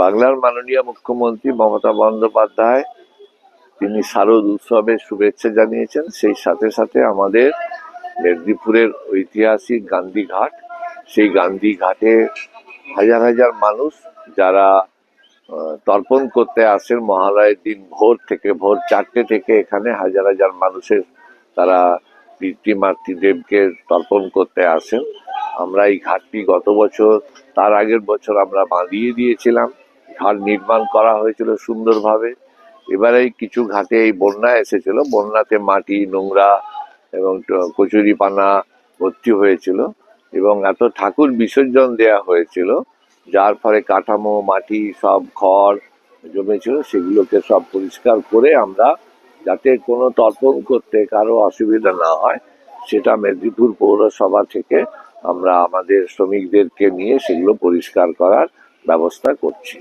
বাংলার মাননীয় মুখ্যমন্ত্রী মমতা বন্দ্যোপাধ্যায়, তিনি শারদ উৎসবের শুভেচ্ছা জানিয়েছেন। সেই সাথে সাথে আমাদের মেদিনীপুরের ঐতিহাসিক গান্ধী ঘাট, সেই গান্ধী ঘাটে হাজার হাজার মানুষ যারা তর্পণ করতে আসেন মহালয়ের দিন ভোর থেকে, ভোর চারটে থেকে, এখানে হাজার হাজার মানুষের তারা পিতৃমাতৃদেবকে তর্পণ করতে আসেন। আমরা এই ঘাটটি গত বছর, তার আগের বছর আমরা বাঁধিয়ে দিয়েছিলাম। ঘাট নির্মাণ করা হয়েছিল সুন্দরভাবে। এবারে কিছু ঘাটে এই বন্যা এসেছিল। বন্যাতে মাটি, নোংরা এবং ট- কচুরিপানা ভর্তি হয়েছিল এবং এত ঠাকুর বিসর্জন দেয়া হয়েছিল, যার ফলে কাঠামো, মাটি সব খড় জমেছিল, সেগুলোকে সব পরিষ্কার করে আমরা যাতে কোনো তর্পণ করতে কারও অসুবিধা না হয়, সেটা মেদিনীপুর পৌরসভা থেকে আমরা আমাদের শ্রমিকদেরকে নিয়ে সেগুলো পরিষ্কার করার ব্যবস্থা করছি।